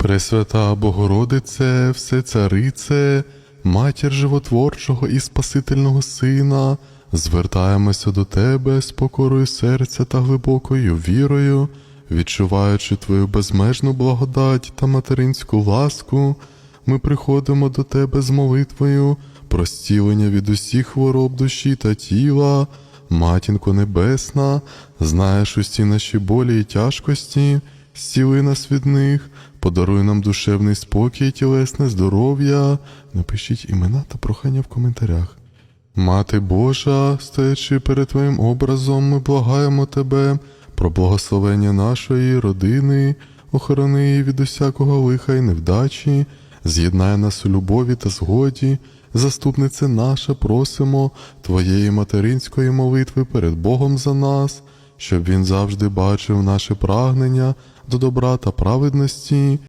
Пресвята Богородице, Всецарице, Матір животворчого і Спасительного Сина, звертаємося до Тебе з покорою серця та глибокою вірою, відчуваючи Твою безмежну благодать та материнську ласку, ми приходимо до Тебе з молитвою про зцілення від усіх хвороб душі та тіла. Матінко Небесна, знаєш усі наші болі і тяжкості, зціли нас від них, подаруй нам душевний спокій тілесне здоров'я. Напишіть імена та прохання в коментарях. Мати Божа, стоячи перед Твоїм образом, ми благаємо Тебе про благословення нашої родини, охорони її від усякого лиха і невдачі, з'єднай нас у любові та згоді, заступнице наша, просимо Твоєї материнської молитви перед Богом за нас, щоб Він завжди бачив наше прагнення до добра та праведності